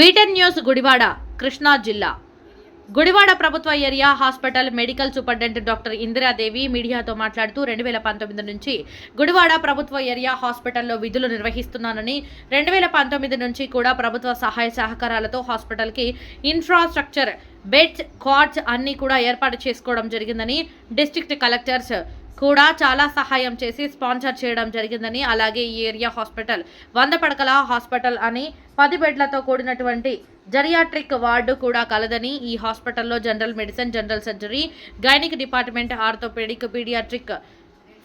వీటెన్ news Gudivada Krishna జిల్లా. గుడివాడ ప్రభుత్వ area hospital medical superintendent doctor Indiradevi మీడియాతో మాట్లాడుతూ రెండు వేల పంతొమ్మిది నుంచి గుడివాడ ప్రభుత్వ ఏరియా హాస్పిటల్లో విధులు నిర్వహిస్తున్నానని రెండు వేల పంతొమ్మిది నుంచి కూడా ప్రభుత్వ సహాయ సహకారాలతో హాస్పిటల్కి ఇన్ఫ్రాస్ట్రక్చర్ బెడ్స్ కార్డ్స్ అన్నీ కూడా ఏర్పాటు చేసుకోవడం జరిగిందని డిస్ట్రిక్ట్ కలెక్టర్స్ కూడా చాలా సహాయం చేసి స్పాన్సర్ చేయడం జరిగిందని అలాగే ఈ ఏరియా హాస్పిటల్ వంద పడకల హాస్పిటల్ అని పది బెడ్లతో కూడినటువంటి జరియాట్రిక్ వార్డు కూడా కలదని ఈ హాస్పిటల్లో general medicine general surgery gynaec department orthopaedic paediatric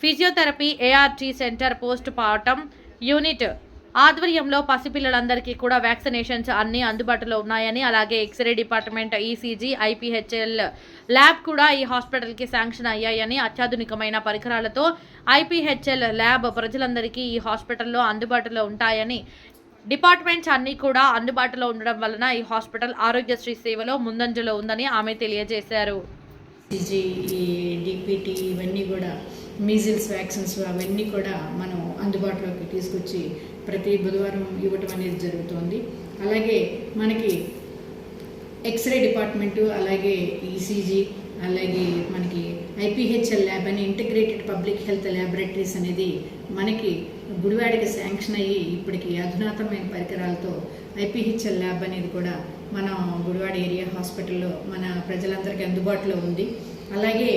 physiotherapy ART centre post partum unit ఆధ్వర్యంలో పసిపిల్లలందరికీ కూడా వ్యాక్సినేషన్స్ అన్ని అందుబాటులో ఉన్నాయని అలాగే x ray department ECG IPHL lab కూడా ఈ హాస్పిటల్కి శాంక్షన్ అయ్యాయని అత్యాధునికమైన పరికరాలతో ఐపీహెచ్ఎల్ ల్యాబ్ ప్రజలందరికీ ఈ హాస్పిటల్లో అందుబాటులో ఉంటాయని డిపార్ట్మెంట్స్ అన్నీ కూడా అందుబాటులో ఉండడం వలన ఈ హాస్పిటల్ ఆరోగ్యశ్రీ సేవలో ముందంజలో ఉందని ఆమె తెలియజేశారు. డిపిటి ఇవన్నీ కూడా మీజిల్స్ వ్యాక్సిన్స్ అవన్నీ కూడా మనం అందుబాటులోకి తీసుకొచ్చి ప్రతి బుధవారం ఇవ్వటం అనేది జరుగుతోంది. అలాగే మనకి ఎక్స్రే డిపార్ట్మెంటు అలాగే ఈసీజీ అలాగే మనకి ఐపీహెచ్ఎల్ ల్యాబ్ అని ఇంటిగ్రేటెడ్ పబ్లిక్ హెల్త్ ల్యాబొరేటరీస్ అనేది మనకి గుడివాడికి శాంక్షన్ అయ్యి ఇప్పటికి అధునాతమైన పరికరాలతో ఐపీహెచ్ఎల్ ల్యాబ్ అనేది కూడా మన గుడివాడ ఏరియా హాస్పిటల్లో మన ప్రజలందరికీ అందుబాటులో ఉంది. అలాగే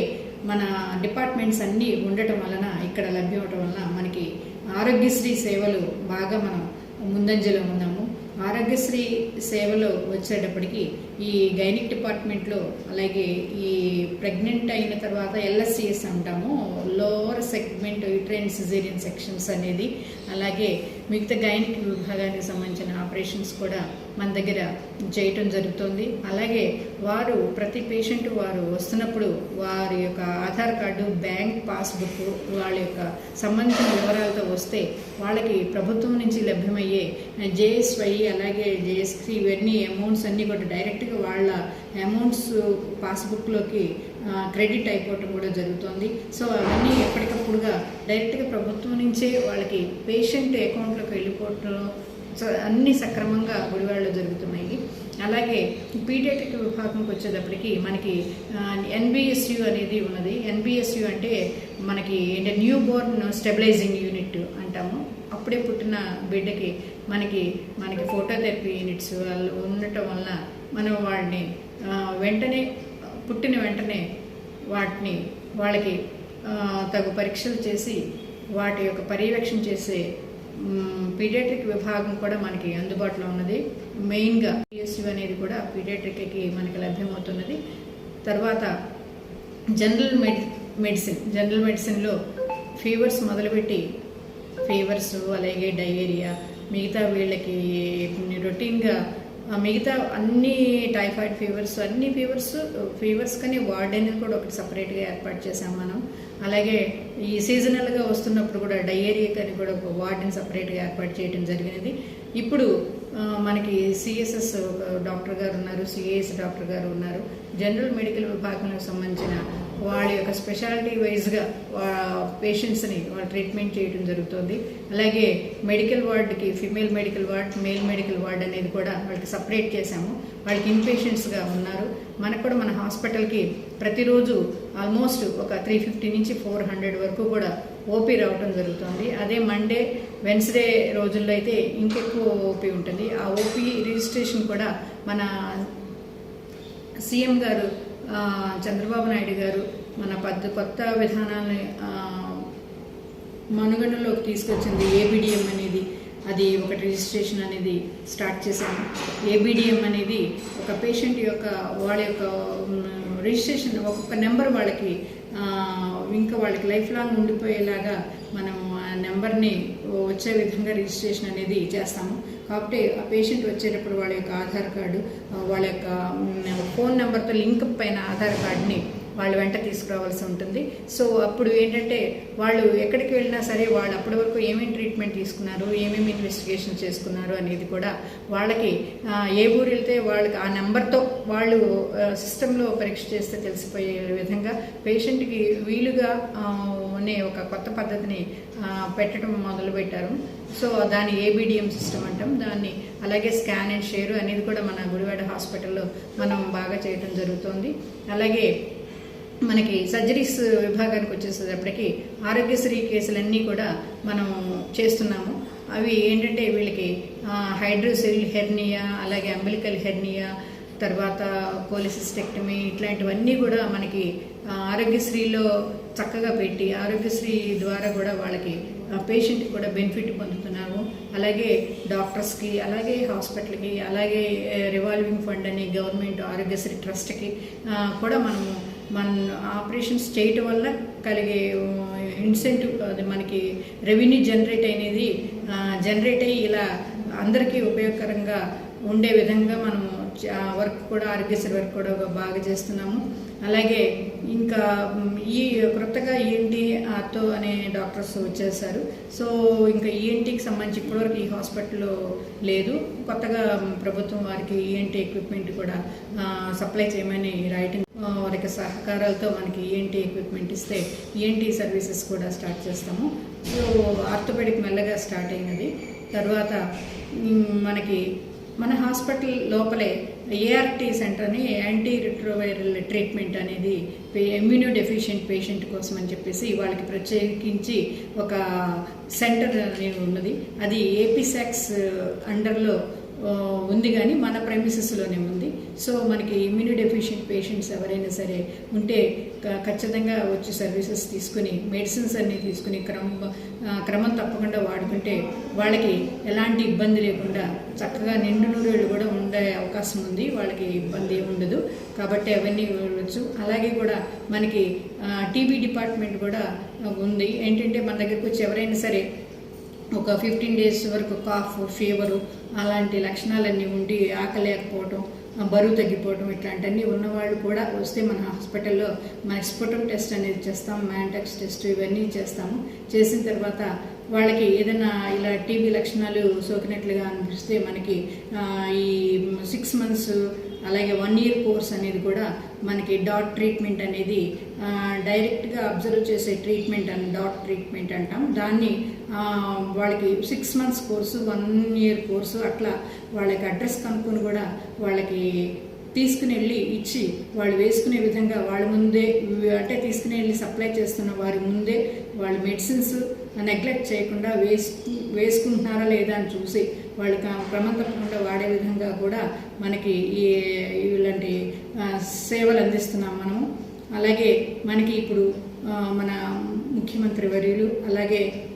మన డిపార్ట్మెంట్స్ అన్నీ ఉండటం వలన ఇక్కడ లభ్యం అవటం వలన మనకి ఆరోగ్యశ్రీ సేవలు బాగా మనం ముందంజలో ఉన్నాము. ఆరోగ్యశ్రీ సేవలో వచ్చేటప్పటికి ఈ గైనిక్ డిపార్ట్మెంట్లో అలాగే ఈ ప్రెగ్నెంట్ అయిన తర్వాత ఎల్ఎస్సిఎస్ అంటాము. Lower segment uterine caesarean sections అనేది అలాగే మిగతా గైనిక్ విభాగానికి సంబంధించిన ఆపరేషన్స్ కూడా మన దగ్గర చేయటం జరుగుతుంది. అలాగే వారు ప్రతి పేషెంట్ వారు వస్తున్నప్పుడు వారి యొక్క ఆధార్ కార్డు బ్యాంక్ పాస్బుక్ వాళ్ళ యొక్క సంబంధించిన వివరాలతో వస్తే వాళ్ళకి ప్రభుత్వం నుంచి లభ్యమయ్యే జేఎస్వై అలాగే జేఎస్సి ఇవన్నీ అమౌంట్స్ అన్నీ కూడా డైరెక్ట్గా వాళ్ళ అమౌంట్స్ పాస్బుక్లోకి క్రెడిట్ అయిపోవటం కూడా జరుగుతుంది. సో అవన్నీ ఎప్పటికప్పుడుగా డైరెక్ట్గా ప్రభుత్వం నుంచే వాళ్ళకి పేషెంట్ అకౌంట్లోకి వెళ్ళిపోవటం అన్ని సక్రమంగా గుడివాడలో జరుగుతున్నాయి. అలాగే పీడియాట్రిక్ విభాగంకి వచ్చేటప్పటికి మనకి ఎన్బిఎస్యు అనేది ఉన్నది. ఎన్బిఎస్యు అంటే మనకి ఏంటంటే న్యూ బోర్న్ స్టెబిలైజింగ్ యూనిట్ అంటాము. అప్పుడే పుట్టిన బిడ్డకి మనకి మనకి ఫోటోథెరపీ యూనిట్స్ వాళ్ళు ఉండటం వలన మనం వాడిని వెంటనే పుట్టిన వెంటనే వాటిని వాళ్ళకి తగు పరీక్షలు చేసి వాటి యొక్క పర్యవేక్షణ చేసే పీడియాట్రిక్ విభాగం కూడా మనకి అందుబాటులో ఉన్నది. మెయిన్గా పిఎస్యు అనేది కూడా పీడియాట్రిక్కి మనకి లభ్యమవుతున్నది. తర్వాత జనరల్ మెడి మెడిసిన్ జనరల్ మెడిసిన్లో ఫీవర్స్ మొదలుపెట్టి ఫీవర్స్ అలాగే డయేరియా మిగతా వీళ్ళకి రొటీన్గా ఆ మిగతా అన్ని టైఫాయిడ్ ఫీవర్స్ అన్ని ఫీవర్స్ ఫీవర్స్ కానీ వార్డ్ అనేది కూడా ఒకటి సపరేట్గా ఏర్పాటు చేసాం మనం. అలాగే ఈ సీజనల్గా వస్తున్నప్పుడు కూడా డయేరియా అని కూడా ఒక వార్డుని సపరేట్గా ఏర్పాటు చేయడం జరిగినది. ఇప్పుడు మనకి సిఎస్ఎస్ డాక్టర్ గారు ఉన్నారు సిఏఎస్ డాక్టర్ గారు ఉన్నారు. జనరల్ మెడికల్ విభాగంకు సంబంధించిన వాళ్ళ యొక్క స్పెషాలిటీ వైజ్గా పేషెంట్స్ని వాళ్ళు ట్రీట్మెంట్ చేయడం జరుగుతుంది. అలాగే medical వార్డ్కి female medical ward male medical ward అనేది కూడా వాళ్ళకి సపరేట్ చేశాము. వాళ్ళకి ఇన్పేషెంట్స్గా ఉన్నారు. మనకు కూడా మన హాస్పిటల్కి ప్రతిరోజు ఆల్మోస్ట్ ఒక త్రీ ఫిఫ్టీ నుంచి ఫోర్ హండ్రెడ్ వరకు కూడా ఓపీ రావటం జరుగుతుంది. అదే మండే వెన్స్డే రోజుల్లో అయితే ఇంకెక్కువ ఓపీ ఉంటుంది. ఆ ఓపీ రిజిస్ట్రేషన్ కూడా మన సీఎం గారు చంద్రబాబు నాయుడు గారు మన పద్ద కొత్త విధానాన్ని మనుగడలోకి తీసుకొచ్చింది ఏబిడిఎం అనేది. అది ఒక రిజిస్ట్రేషన్ అనేది స్టార్ట్ చేశాము. ఏబిడిఎం అనేది ఒక పేషెంట్ యొక్క వాళ్ళ యొక్క రిజిస్ట్రేషన్ ఒక్కొక్క నెంబర్ వాళ్ళకి ఇంకా వాళ్ళకి లైఫ్ లాంగ్ ఉండిపోయేలాగా మనం నెంబర్ని వచ్చే విధంగా రిజిస్ట్రేషన్ అనేది చేస్తాము. కాబట్టి ఆ పేషెంట్ వచ్చేటప్పుడు వాళ్ళ యొక్క ఆధార్ కార్డు వాళ్ళ యొక్క ఫోన్ నెంబర్తో లింక్ పైన ఆధార్ కార్డుని వాళ్ళు వెంట తీసుకురావాల్సి ఉంటుంది. సో అప్పుడు ఏంటంటే వాళ్ళు ఎక్కడికి వెళ్ళినా సరే వాళ్ళు అప్పటి వరకు ఏమేమి ట్రీట్మెంట్ తీసుకున్నారు ఏమేమి ఇన్వెస్టిగేషన్ చేసుకున్నారు అనేది కూడా వాళ్ళకి ఏ ఊరు వెళ్తే వాళ్ళకి ఆ నెంబర్తో వాళ్ళు సిస్టంలో పరీక్ష చేస్తే తెలిసిపోయే విధంగా పేషెంట్కి వీలుగా అనే ఒక కొత్త పద్ధతిని పెట్టడం మొదలుపెట్టారు. సో దాన్ని ఏబిడిఎం సిస్టమ్ అంటాం. దాన్ని అలాగే స్కాన్ అండ్ షేర్ అనేది కూడా మన గుడివాడ హాస్పిటల్లో మనం బాగా చేయడం జరుగుతుంది. అలాగే మనకి సర్జరీస్ విభాగానికి వచ్చేసేటప్పటికి ఆరోగ్యశ్రీ కేసులన్నీ కూడా మనం చేస్తున్నాము. అవి ఏంటంటే వీళ్ళకి హైడ్రోసెల్ హెర్నియా అలాగే అంబిలికల్ హెర్నియా తర్వాత పోలిసిస్టెక్టమీ ఇట్లాంటివన్నీ కూడా మనకి ఆరోగ్యశ్రీలో చక్కగా పెట్టి ఆరోగ్యశ్రీ ద్వారా కూడా వాళ్ళకి పేషెంట్ కూడా బెనిఫిట్ పొందుతున్నాము. అలాగే డాక్టర్స్కి అలాగే హాస్పిటల్కి అలాగే రివాల్వింగ్ ఫండ్ అని గవర్నమెంట్ ఆరోగ్యశ్రీ ట్రస్ట్కి కూడా మనము మన ఆపరేషన్స్ చేయటం వల్ల కలిగే ఇన్సెంటివ్ అది మనకి రెవెన్యూ జనరేట్ అనేది జనరేట్ అయ్యి ఇలా అందరికీ ఉపయోగకరంగా ఉండే విధంగా మనము వర్క్ కూడా ఆరోగ్యశ్రీ వర్క్ కూడా బాగా చేస్తున్నాము. అలాగే ఇంకా ఈ కొత్తగా ఈఎన్టీ ఆర్తో అనే డాక్టర్స్ వచ్చేసారు. సో ఇంకా ఈఎన్టీకి సంబంధించి ఇప్పటివరకు ఈ హాస్పిటల్లో లేదు. కొత్తగా ప్రభుత్వం వారికి ఈఎన్టీ ఎక్విప్మెంట్ కూడా సప్లై చేయమని రాయటం వారికి సహకారాలతో మనకి ఈఎన్టీ ఎక్విప్మెంట్ ఇస్తే ఈఎన్టీ సర్వీసెస్ కూడా స్టార్ట్ చేస్తాము. సో ఆర్థోపెడిక్ మెల్లగా స్టార్ట్ అయినది. తర్వాత మనకి మన హాస్పిటల్ లోపలే ఏఆర్టీ సెంటర్ అని యాంటీ రిట్రోవైరల్ ట్రీట్మెంట్ అనేది ఇమ్యూనో డెఫిషియెంట్ పేషెంట్ కోసం అని చెప్పేసి వాళ్ళకి ప్రత్యేకించి ఒక సెంటర్ అనేది ఉన్నది. అది ఏపీసాక్స్ అండర్లో ఉంది కానీ మన ప్రెమిసెస్లోనే ఉంది. సో మనకి ఇమ్యూని డెఫిషియెంట్ పేషెంట్స్ ఎవరైనా సరే ఉంటే క- ఖచ్చితంగా వచ్చి సర్వీసెస్ తీసుకుని మెడిసిన్స్ అన్ని తీసుకుని క్రమం క్రమం తప్పకుండా వాడుకుంటే వాళ్ళకి ఎలాంటి ఇబ్బంది లేకుండా చక్కగా నిండు నూరేళ్ళు కూడా ఉండే అవకాశం ఉంది. వాళ్ళకి ఇబ్బంది ఏమి ఉండదు. కాబట్టి అవన్నీ ఉండొచ్చు అలాగే కూడా మనకి టీబీ డిపార్ట్మెంట్ కూడా ఉంది. ఏంటంటే మన దగ్గరకు వచ్చి ఎవరైనా సరే ఒక ఫిఫ్టీన్ డేస్ వరకు కాఫ్ ఫీవరు అలాంటి లక్షణాలన్నీ ఉండి ఆకలేకపోవటం బరువు తగ్గిపోవటం ఇట్లాంటివన్నీ ఉన్నవాళ్ళు కూడా వస్తే మన హాస్పిటల్లో మన ఎక్స్పోటం టెస్ట్ అనేది చేస్తాం మ్యాంటాక్స్ టెస్ట్ ఇవన్నీ చేస్తాము. చేసిన తర్వాత వాళ్ళకి ఏదైనా ఇలా టీబీ లక్షణాలు సోకినట్లుగా అనిపిస్తే మనకి ఈ సిక్స్ మంత్స్ అలాగే వన్ ఇయర్ కోర్స్ అనేది కూడా మనకి డాట్ ట్రీట్మెంట్ అనేది డైరెక్ట్గా అబ్జర్వ్ చేసే ట్రీట్మెంట్ అని డాట్ ట్రీట్మెంట్ అంటాం. దాన్ని వాళ్ళకి six months course one year course అట్లా వాళ్ళకి అడ్రస్ కనుక్కొని కూడా వాళ్ళకి తీసుకుని వెళ్ళి ఇచ్చి వాళ్ళు వేసుకునే విధంగా వాళ్ళ ముందే అంటే తీసుకుని వెళ్ళి సప్లై చేస్తున్న వారి ముందే వాళ్ళ మెడిసిన్స్ నెగ్లెక్ట్ చేయకుండా వేసు వేసుకుంటున్నారా లేదా అని చూసి వాళ్ళకి క్రమం తప్పకుండా వాడే విధంగా కూడా మనకి ఈ ఇలాంటి సేవలు అందిస్తున్నాం మనము. అలాగే మనకి ఇప్పుడు మన ముఖ్యమంత్రి వర్యులు అలాగే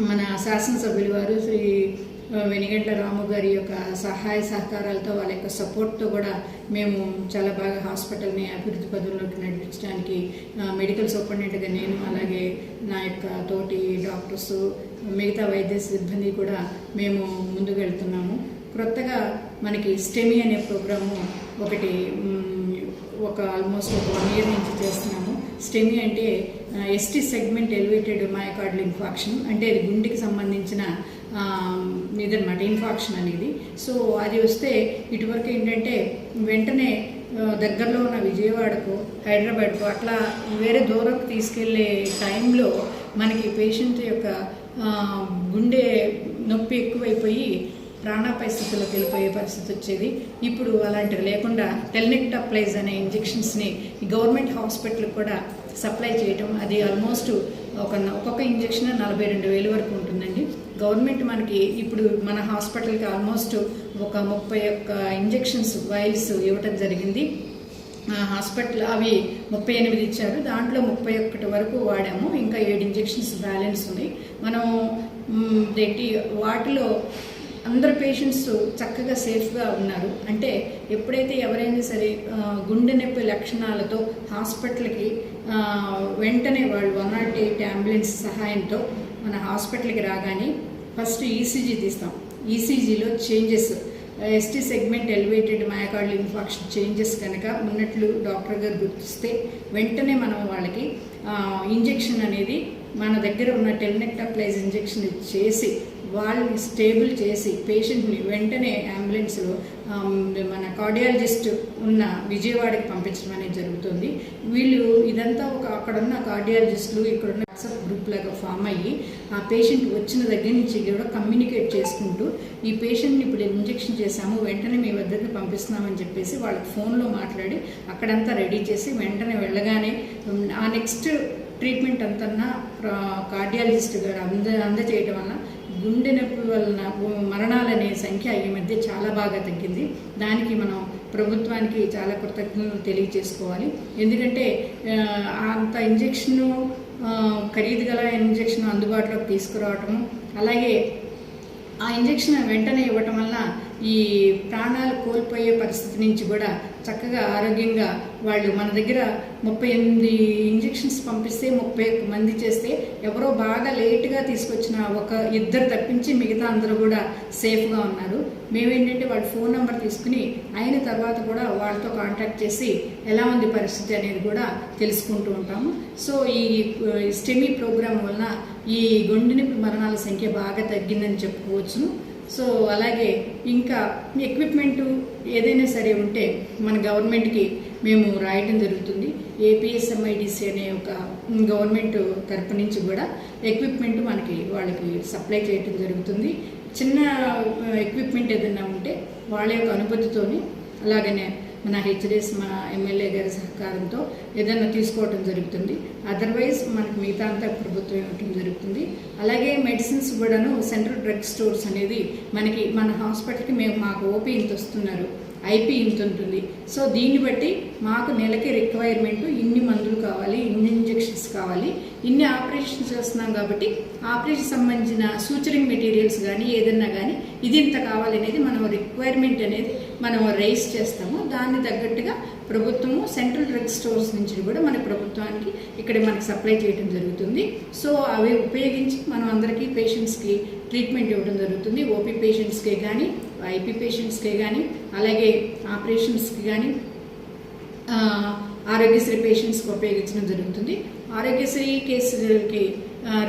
మన శాసనసభ్యులు వారు శ్రీ వెనిగంట్ల రాము గారి యొక్క సహాయ సహకారాలతో వాళ్ళ యొక్క సపోర్ట్తో కూడా మేము చాలా బాగా హాస్పిటల్ని అభివృద్ధి పదంలోకి నడిపించడానికి మెడికల్ సూపరింటెండెంట్గా నేను అలాగే నా యొక్క తోటి డాక్టర్స్ మిగతా వైద్య సిబ్బంది కూడా మేము ముందుకు వెళ్తున్నాము. క్రొత్తగా మనకి స్టెమి అనే ప్రోగ్రాము ఒకటి ఒక ఆల్మోస్ట్ ఒక వన్ ఇయర్ నుంచి చేస్తున్నాము. స్టెమి అంటే ST segment elevated myocardial infarction అంటే అది గుండెకి సంబంధించిన ఇదనమాట ఇన్ఫాక్షన్ అనేది. సో అది వస్తే ఇటువరకు ఏంటంటే వెంటనే దగ్గరలో ఉన్న విజయవాడకు హైదరాబాద్కు అట్లా వేరే దూరంకు తీసుకెళ్ళే టైంలో మనకి పేషెంట్ యొక్క గుండె నొప్పి ఎక్కువైపోయి ప్రాణాపాయ స్థితిలోకి వెళ్ళిపోయే పరిస్థితి వచ్చేది. ఇప్పుడు అలాంటివి లేకుండా టెల్నెక్టాప్లైజ్ అనే ఇంజెక్షన్స్ని గవర్నమెంట్ హాస్పిటల్ కూడా సప్లై చేయటం అది ఆల్మోస్ట్ ఒక ఒక్కొక్క ఇంజెక్షన్ నలభై రెండు వేలు వరకు ఉంటుందండి. గవర్నమెంట్ మనకి ఇప్పుడు మన హాస్పిటల్కి ఆల్మోస్ట్ ఒక ముప్పై ఒక్క ఇంజెక్షన్స్ వైల్స్ ఇవ్వటం జరిగింది. హాస్పిటల్ అవి ముప్పై ఎనిమిది ఇచ్చారు. దాంట్లో ముప్పై ఒక్కటి వరకు వాడాము. ఇంకా ఏడు ఇంజెక్షన్స్ బ్యాలెన్స్ ఉన్నాయి. మనం ఏంటి వాటిలో అందరు పేషెంట్స్ చక్కగా సేఫ్గా ఉన్నారు. అంటే ఎప్పుడైతే ఎవరైనా సరే గుండె నొప్పి లక్షణాలతో హాస్పిటల్కి వెంటనే వాళ్ళు వన్ నాట్ ఎయిట్ అంబులెన్స్ సహాయంతో మన హాస్పిటల్కి రాగానే ఫస్ట్ ఈసీజీ తీస్తాం. ఈసీజీలో changes ST segment elevated myocardial infarction changes కనుక ఉన్నట్లు డాక్టర్ గారు గుర్తిస్తే వెంటనే మనం వాళ్ళకి ఇంజెక్షన్ అనేది మన దగ్గర ఉన్న టెల్నెక్టాప్లైజ్ ఇంజెక్షన్ చేసి వాళ్ళని స్టేబుల్ చేసి పేషెంట్ని వెంటనే అంబులెన్స్లో మన కార్డియాలజిస్ట్ ఉన్న విజయవాడకి పంపించడం అనేది జరుగుతుంది. వీళ్ళు ఇదంతా ఒక అక్కడున్న కార్డియాలజిస్టులు ఇక్కడ ఉన్న వాట్సాప్ గ్రూప్ లాగా ఫామ్ అయ్యి ఆ పేషెంట్ వచ్చిన దగ్గర నుంచి కూడా కమ్యూనికేట్ చేసుకుంటూ ఈ పేషెంట్ని ఇప్పుడు ఇంజెక్షన్ చేశాము వెంటనే మీ వద్దకు పంపిస్తున్నామని చెప్పేసి వాళ్ళకి ఫోన్లో మాట్లాడి అక్కడంతా రెడీ చేసి వెంటనే వెళ్ళగానే ఆ నెక్స్ట్ ట్రీట్మెంట్ అంతన్నా కార్డియాలజిస్ట్ గారు అంద అందజేయటం వల్ల గుండె నొప్పి వలన మరణాలనే సంఖ్య ఈ మధ్య చాలా బాగా తగ్గింది. దానికి మనం ప్రభుత్వానికి చాలా కృతజ్ఞతలు తెలియజేసుకోవాలి. ఎందుకంటే అంత ఇంజెక్షను ఖరీదు గల ఇంజెక్షన్ అందుబాటులోకి తీసుకురావటము అలాగే ఆ ఇంజెక్షన్ వెంటనే ఇవ్వటం వలన ఈ ప్రాణాలు కోల్పోయే పరిస్థితి నుంచి కూడా చక్కగా ఆరోగ్యంగా వాళ్ళు మన దగ్గర ముప్పై ఎనిమిది ఇంజెక్షన్స్ పంపిస్తే ముప్పై ఒక్క మంది చేస్తే ఎవరో బాగా లేట్గా తీసుకొచ్చిన ఒక ఇద్దరు తప్పించి మిగతా అందరూ కూడా సేఫ్గా ఉన్నారు. మేమేంటంటే వాళ్ళ ఫోన్ నెంబర్ తీసుకుని అయిన తర్వాత కూడా వాళ్ళతో కాంటాక్ట్ చేసి ఎలా ఉంది పరిస్థితి అనేది కూడా తెలుసుకుంటూ ఉంటాము. సో ఈ స్టెమీ ప్రోగ్రాం వలన ఈ గుండె మరణాల సంఖ్య బాగా తగ్గిందని చెప్పుకోవచ్చును. సో అలాగే ఇంకా ఎక్విప్మెంట్ ఏదైనా సరే ఉంటే మన గవర్నమెంట్కి మేము రాయటం జరుగుతుంది. ఏపీఎస్ఎంఐడిసి అనే ఒక గవర్నమెంట్ తరపు నుంచి కూడా ఎక్విప్మెంట్ మనకి వాళ్ళకి సప్లై చేయటం జరుగుతుంది. చిన్న uh, ఎక్విప్మెంట్ ఏదైనా ఉంటే వాళ్ళ యొక్క అనుమతితోని అలాగనే మన హెచ్డిఎస్ మా ఎమ్మెల్యే గారి సహకారంతో ఏదైనా తీసుకోవటం జరుగుతుంది. అదర్వైజ్ మనకు మిగతా అంతా ప్రభుత్వం ఇవ్వటం జరుగుతుంది. అలాగే మెడిసిన్స్ కూడాను సెంట్రల్ డ్రగ్ స్టోర్స్ అనేది మనకి మన హాస్పిటల్కి మేము మాకు ఓపీ ఇంత వస్తున్నారు. ఐపీ ఇంత ఉంటుంది. సో దీన్ని బట్టి మాకు నెలకి రిక్వైర్మెంట్ ఇన్ని మందులు కావాలి ఇన్ని ఇంజెక్షన్స్ కావాలి ఇన్ని ఆపరేషన్స్ చేస్తున్నాం కాబట్టి ఆపరేషన్ సంబంధించిన సూచరింగ్ మెటీరియల్స్ కానీ ఏదన్నా కానీ ఇది ఇంత కావాలి అనేది మనం రిక్వైర్మెంట్ అనేది మనం రైస్ చేస్తాము. దాన్ని తగ్గట్టుగా ప్రభుత్వము సెంట్రల్ డ్రగ్ స్టోర్స్ నుంచి కూడా మన ప్రభుత్వానికి ఇక్కడ మనకి సప్లై చేయడం జరుగుతుంది. సో అవి ఉపయోగించి మనం అందరికీ పేషెంట్స్కి ట్రీట్మెంట్ ఇవ్వడం జరుగుతుంది. ఓపీ పేషెంట్స్కే కానీ ఐపీ పేషెంట్స్కే కానీ అలాగే ఆపరేషన్స్కి కానీ ఆరోగ్యశ్రీ పేషెంట్స్కి ఉపయోగించడం జరుగుతుంది. ఆరోగ్యశ్రీ కేసులకి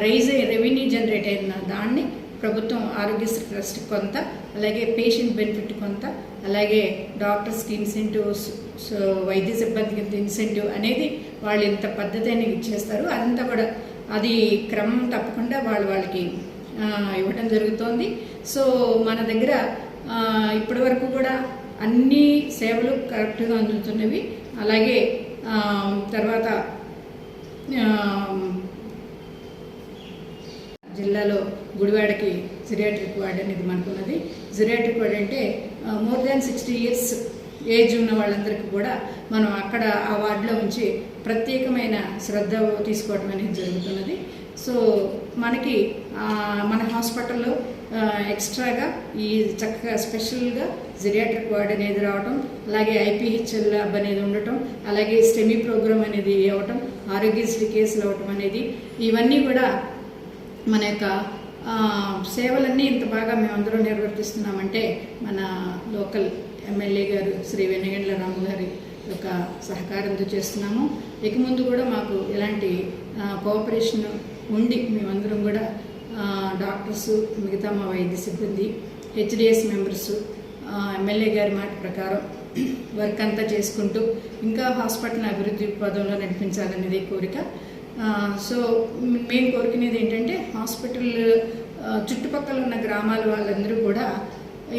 రైజ్ అయ్యే రెవెన్యూ జనరేట్ అయిన దాన్ని ప్రభుత్వం ఆరోగ్యశ్రీ ట్రస్ట్ కొంత అలాగే పేషెంట్ బెనిఫిట్ కొంత అలాగే డాక్టర్స్కి ఇన్సెంటివ్స్ సో వైద్య సిబ్బందికి ఇంత ఇన్సెంటివ్ అనేది వాళ్ళు ఇంత పద్ధతి అనేది ఇచ్చేస్తారు అదంతా కూడా అది క్రమం తప్పకుండా వాళ్ళు వాళ్ళకి ఇవ్వడం ఇవ్వటం జరుగుతోంది. సో మన దగ్గర ఇప్పటివరకు ఇప్పటి వరకు కూడా అన్ని సేవలు కరెక్ట్గా అందుతున్నవి. అలాగే తర్వాత జిల్లాలో గుడివాడకి సిరియాట్రిక్ వార్డ్ అనేది మనకున్నది. జిరియాట్రిక్ వార్డ్ అంటే more than sixty years age ఉన్న వాళ్ళందరికీ కూడా మనం అక్కడ ఆ వార్డులో ఉంచి ప్రత్యేకమైన శ్రద్ధ తీసుకోవడం అనేది జరుగుతున్నది. సో మనకి మన హాస్పిటల్లో ఎక్స్ట్రాగా ఈ చక్కగా స్పెషల్గా జిరియాట్రిక్ వార్డ్ అనేది రావటం అలాగే ఐపీహెచ్ఎల్ ల్యాబ్ అనేది ఉండటం అలాగే స్టెమీ ప్రోగ్రామ్ అనేది అవ్వటం ఆరోగ్యశ్రీ కేసులు అవ్వటం అనేది ఇవన్నీ కూడా మన యొక్క సేవలన్నీ ఇంత బాగా మేమందరం నిర్వర్తిస్తున్నామంటే మన లోకల్ ఎమ్మెల్యే గారు శ్రీ వెన్నగండ్ల రాము గారి యొక్క సహకారంతో చేస్తున్నాము. ఇక ముందు కూడా మాకు ఇలాంటి కోఆపరేషన్ ఉండి మేమందరం కూడా డాక్టర్స్ మిగతా మా వైద్య సిబ్బంది హెచ్డిఎస్ మెంబర్స్ ఎమ్మెల్యే గారి మాట ప్రకారం వర్క్ అంతా చేసుకుంటూ ఇంకా హాస్పిటల్ అభివృద్ధి పదంలో నడిపించాలనేది కోరిక సో మేము కోరుకునేది ఏంటంటే హాస్పిటల్ చుట్టుపక్కల ఉన్న గ్రామాల వాళ్ళందరూ కూడా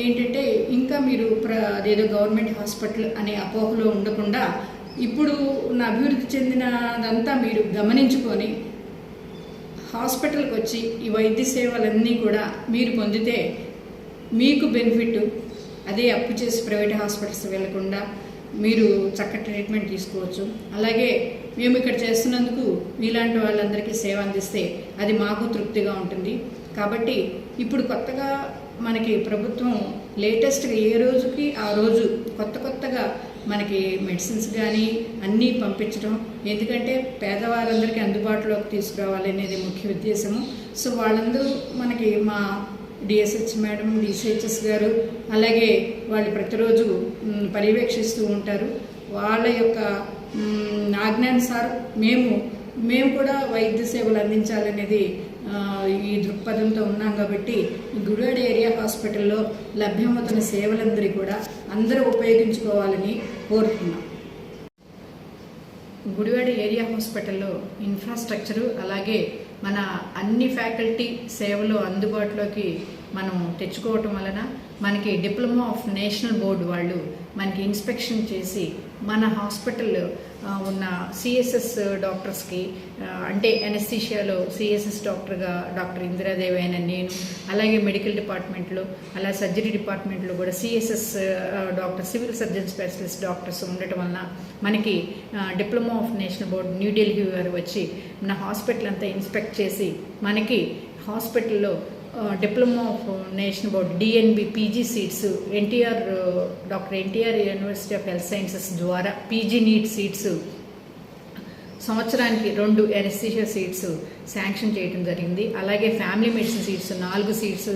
ఏంటంటే ఇంకా మీరు ప్ర అదేదో గవర్నమెంట్ హాస్పిటల్ అనే అపోహలో ఉండకుండా ఇప్పుడు ఉన్న అభివృద్ధి చెందినదంతా మీరు గమనించుకొని హాస్పిటల్కి వచ్చి ఈ వైద్య సేవలన్నీ కూడా మీరు పొందితే మీకు బెనిఫిట్ అదే అప్పు చేసి ప్రైవేట్ హాస్పిటల్స్ వెళ్ళకుండా మీరు చక్కటి ట్రీట్మెంట్ తీసుకోవచ్చు. అలాగే మేము ఇక్కడ చేస్తున్నందుకు మీలాంటి వాళ్ళందరికీ సేవ అందిస్తే అది మాకు తృప్తిగా ఉంటుంది. కాబట్టి ఇప్పుడు కొత్తగా మనకి ప్రభుత్వం లేటెస్ట్గా ఏ రోజుకి ఆ రోజు కొత్త కొత్తగా మనకి మెడిసిన్స్ కానీ అన్నీ పంపించడం. ఎందుకంటే పేదవాళ్ళందరికీ అందుబాటులోకి తీసుకురావాలి అనేది ముఖ్య ఉద్దేశము. సో వాళ్ళందరూ మనకి మా డిఎస్హెచ్ మేడం డిసిహెచ్ఎస్ గారు అలాగే వాళ్ళు ప్రతిరోజు పర్యవేక్షిస్తూ ఉంటారు. వాళ్ళ యొక్క మ్, ఆజ్ఞానుసార్ మేము మేము కూడా వైద్య సేవలు అందించాలనేది ఈ దృక్పథంతో ఉన్నాం కాబట్టి గుడివాడ ఏరియా హాస్పిటల్లో లభ్యమవుతున్న సేవలందరి కూడా అందరూ ఉపయోగించుకోవాలని కోరుతున్నాం. గుడివాడ ఏరియా హాస్పిటల్లో ఇన్ఫ్రాస్ట్రక్చరు అలాగే మన అన్ని ఫ్యాకల్టీ సేవలు అందుబాటులోకి మనం తెచ్చుకోవటం వలన మనకి డిప్లొమా ఆఫ్ నేషనల్ బోర్డు వాళ్ళు మనకి ఇన్స్పెక్షన్ చేసి మన హాస్పిటల్ ఉన్న సిఎస్ఎస్ డాక్టర్స్కి అంటే ఎనస్థీషియాలో సిఎస్ఎస్ డాక్టర్గా డాక్టర్ ఇందిరాదేవి అయిన నేను అలాగే మెడికల్ డిపార్ట్మెంట్లో అలా సర్జరీ డిపార్ట్మెంట్లో కూడా CSS doctor civil surgeon specialist doctors ఉండటం వలన మనకి diploma of national board New Delhi వారు వచ్చి మన హాస్పిటల్ అంతా ఇన్స్పెక్ట్ చేసి మనకి హాస్పిటల్లో diploma of national board DNB PG seats NTR doctor NTR university of health sciences ద్వారా పీజీ నీట్ సీట్స్ సంవత్సరానికి రెండు ఎనస్థీషియా సీట్స్ శాంక్షన్ చేయడం జరిగింది. అలాగే ఫ్యామిలీ మెడిసిన్ సీట్స్ నాలుగు సీట్స్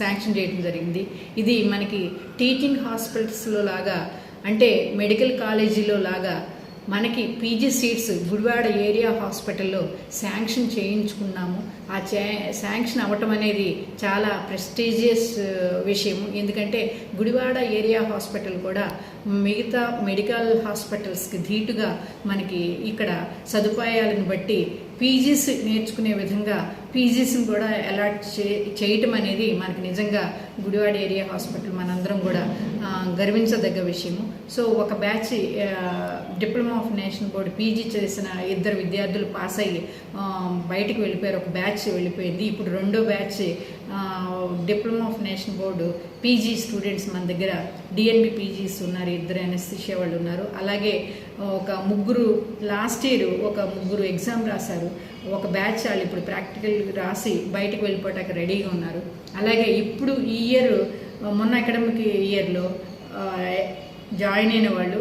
శాంక్షన్ చేయడం జరిగింది. ఇది మనకి టీచింగ్ హాస్పిటల్స్లో లాగా అంటే మెడికల్ కాలేజీలో లాగా మనకి పీజీ సీట్స్ గుడివాడ ఏరియా హాస్పిటల్లో శాంక్షన్ చేయించుకున్నాము. ఆ చే శాంక్షన్ అవ్వటం అనేది చాలా ప్రెస్టీజియస్ విషయము ఎందుకంటే గుడివాడ ఏరియా హాస్పిటల్ కూడా మిగతా మెడికల్ హాస్పిటల్స్కి ధీటుగా మనకి ఇక్కడ సదుపాయాలను బట్టి పీజీస్ నేర్చుకునే విధంగా పీజీస్ని కూడా అలాట్ చే చేయటం అనేది మనకి నిజంగా గుడివాడ ఏరియా హాస్పిటల్ మనందరం కూడా గర్వించదగ్గ విషయము. సో ఒక batch diploma of national board PG చేసిన ఇద్దరు విద్యార్థులు పాస్ అయ్యి బయటకు వెళ్ళిపోయారు. ఒక బ్యాచ్ వెళ్ళిపోయింది. ఇప్పుడు రెండో batch diploma of national board PG students మన దగ్గర డిఎన్బి పీజీస్ ఉన్నారు. ఇద్దరు ఎనస్థిషియా వాళ్ళు ఉన్నారు. అలాగే ఒక ముగ్గురు లాస్ట్ ఇయర్ ఒక ముగ్గురు ఎగ్జామ్ రాశారు. ఒక బ్యాచ్ వాళ్ళు ఇప్పుడు ప్రాక్టికల్ రాసి బయటకు వెళ్ళిపోవటానికి రెడీగా ఉన్నారు. అలాగే ఇప్పుడు ఈ ఇయర్ మొన్న అకాడమిక్ ఇయర్లో జాయిన్ అయిన వాళ్ళు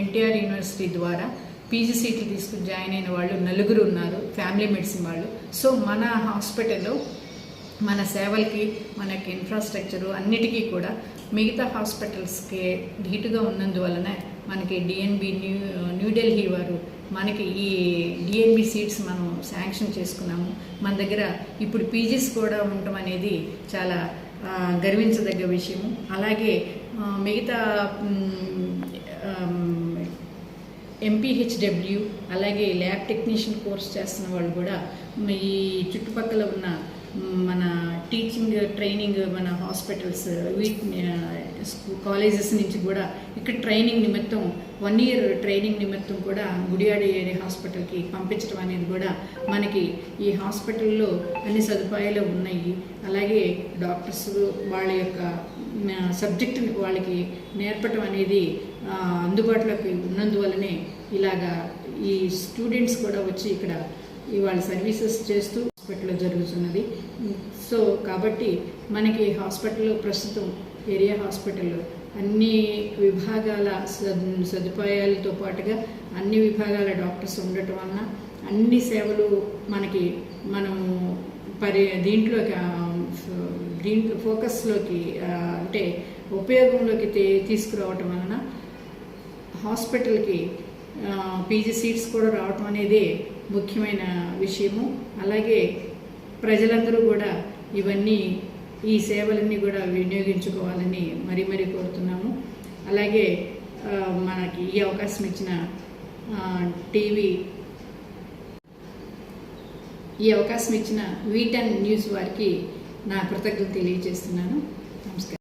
ఎన్టీఆర్ యూనివర్సిటీ ద్వారా పీజీ సీట్లు తీసుకుని జాయిన్ అయిన వాళ్ళు నలుగురు ఉన్నారు ఫ్యామిలీ మెడిసిన్ వాళ్ళు. సో మన హాస్పిటల్లో మన సేవలకి మనకి ఇన్ఫ్రాస్ట్రక్చరు అన్నిటికీ కూడా మిగతా హాస్పిటల్స్కి ధీటుగా ఉన్నందువలన మనకి డిఎన్బి న్యూ న్యూఢిల్లీ వారు మనకి ఈ డిఎన్బి సీట్స్ మనం శాంక్షన్ చేసుకున్నాము. మన దగ్గర ఇప్పుడు పీజీస్ కూడా ఉండటం అనేది చాలా గర్వించదగ్గ విషయము. అలాగే మిగతా ఎంపీహెచ్డబ్ల్యూ అలాగే ల్యాబ్ టెక్నీషియన్ కోర్స్ చేస్తున్న వాళ్ళు కూడా ఈ చుట్టుపక్కల ఉన్న మన టీచింగ్ ట్రైనింగ్ మన హాస్పిటల్స్ వీటి కాలేజెస్ నుంచి కూడా ఇక్కడ ట్రైనింగ్ నిమిత్తం వన్ ఇయర్ ట్రైనింగ్ నిమిత్తం కూడా గుడివాడ ఏరియా హాస్పిటల్కి పంపించడం అనేది కూడా మనకి ఈ హాస్పిటల్లో అన్ని సదుపాయాలు ఉన్నాయి. అలాగే డాక్టర్స్ వాళ్ళ యొక్క సబ్జెక్టుని వాళ్ళకి నేర్పటం అనేది అందుబాటులోకి ఉన్నందువల్లనే ఇలాగా ఈ స్టూడెంట్స్ కూడా వచ్చి ఇక్కడ ఇవాళ సర్వీసెస్ చేస్తూ హాస్పిటల్లో జరుగుతున్నది. సో కాబట్టి మనకి హాస్పిటల్లో ప్రస్తుతం ఏరియా హాస్పిటల్లో అన్ని విభాగాల సద్- సదుపాయాలతో పాటుగా అన్ని విభాగాల డాక్టర్స్ ఉండటం వలన అన్ని సేవలు మనకి మనం పరి దీంట్లోకి దీంట్లో ఫోకస్లోకి అంటే ఉపయోగంలోకి తీసుకురావటం వలన హాస్పిటల్కి పీజీ సీట్స్ కూడా రావటం అనేది ముఖ్యమైన విషయము. అలాగే ప్రజలందరూ కూడా ఇవన్నీ ఈ సేవలన్నీ కూడా వినియోగించుకోవాలని మరీ మరీ కోరుతున్నాము. అలాగే మనకి ఈ అవకాశం ఇచ్చిన టీవీ ఈ అవకాశం ఇచ్చిన వీటన్ న్యూస్ వారికి నా కృతజ్ఞత తెలియజేస్తున్నాను. నమస్కారం.